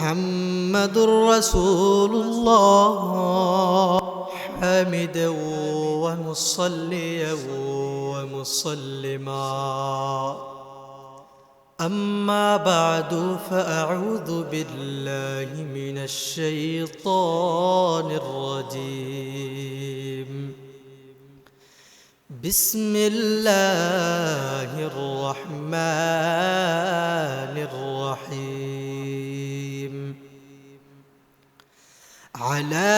محمد رسول الله. حامدا ومصليا ومسلما أما بعد فأعوذ بالله من الشيطان الرجيم. بسم الله الرحمن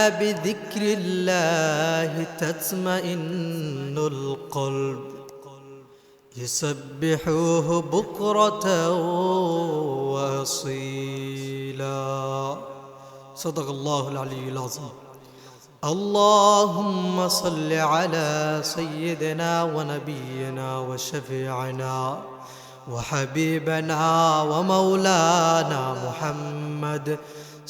بذكر الله تطمئن القلب. يسبحوه بكرة وأصيلا. صدق الله العلي العظيم. اللهم صل على سيدنا ونبينا وشفيعنا وحبيبنا ومولانا محمد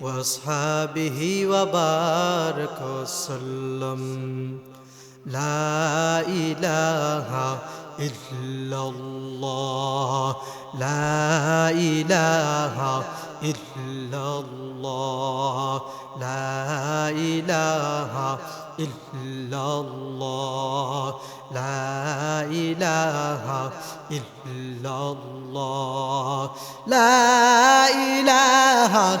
وأصحابه وبارك وسلم. لا إله إلا الله. لا إله إلا الله. لا إله إلا الله. لا إله إلا الله. لا إله